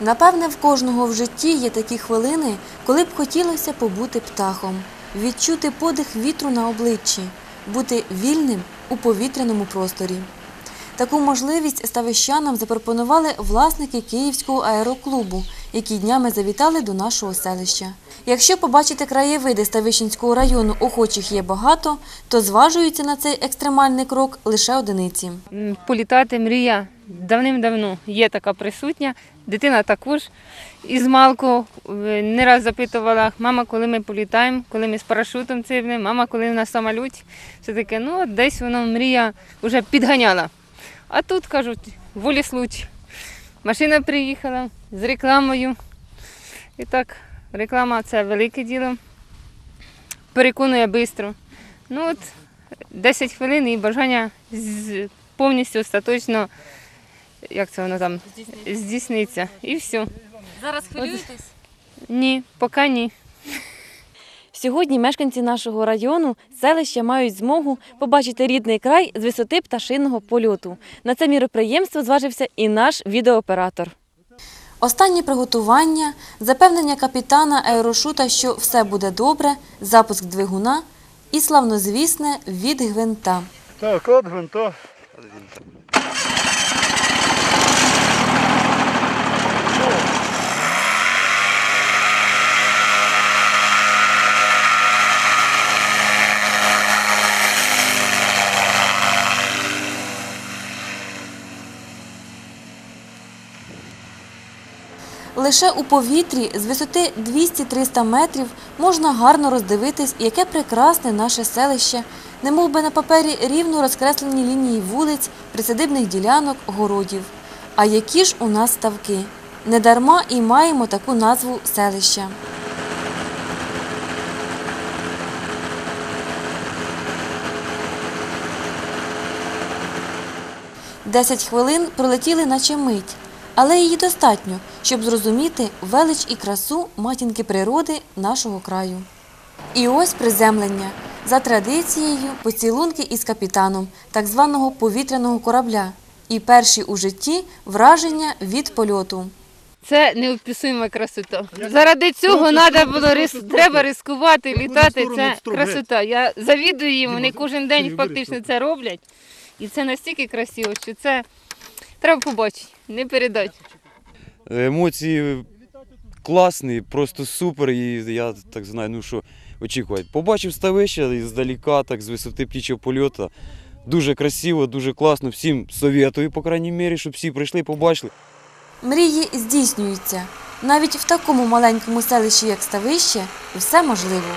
Напевне, в кожного в житті є такі хвилини, коли б хотілося побути птахом, відчути подих вітру на обличчі, бути вільним у повітряному просторі. Таку можливість ставищанам запропонували власники Київського аероклубу, які днями завітали до нашого селища. Якщо побачити краєвиди Ставищенського району охочих є багато, то зважуються на цей екстремальний крок лише одиниці. Політати мрія давним-давно є така присутня. Дитина також із малку е, не раз запитувала, мама, коли ми політаємо, коли ми з парашутом цивнемо, мама, коли в нас самоліт. Все таке, ну десь воно мрія вже підганяла. А тут кажуть, волі случай. Машина приїхала з рекламою. І так, реклама це велике діло. Переконує швидко. Ну от 10 хвилин і бажання повністю остаточно, як це воно там, здійсниться. І все. Зараз хвилюєтесь? Ні, поки ні. Сьогодні мешканці нашого району, селища мають змогу побачити рідний край з висоти пташиного польоту. На це міроприємство зважився і наш відеооператор. Останні приготування, запевнення капітана аерошута, що все буде добре, запуск двигуна і славнозвісне від гвинта. Так, от гвинта. Лише у повітрі з висоти 200-300 метрів можна гарно роздивитись, яке прекрасне наше селище, немов би на папері рівно розкреслені лінії вулиць, присадибних ділянок, городів. А які ж у нас ставки? Недарма і маємо таку назву селища. Десять хвилин пролетіли наче мить, але її достатньо, щоб зрозуміти велич і красу матінки природи нашого краю. І ось приземлення. За традицією поцілунки із капітаном так званого повітряного корабля і перші у житті враження від польоту. Це неописуема красота. Заради цього треба було рис- треба рискувати, літати. Це красота. Я завідую їм, вони кожен день фактично це роблять. І це настільки красиво, що це треба побачити, не передати. Емоції класні, просто супер. І я так знаю, ну що очікувати. Побачив ставище здаліка, так з висоти птічого польоту. Дуже красиво, дуже класно. Всім советую, по крайній мірі, щоб всі прийшли, побачили. Мрії здійснюються. Навіть в такому маленькому селищі, як Ставище, все можливо.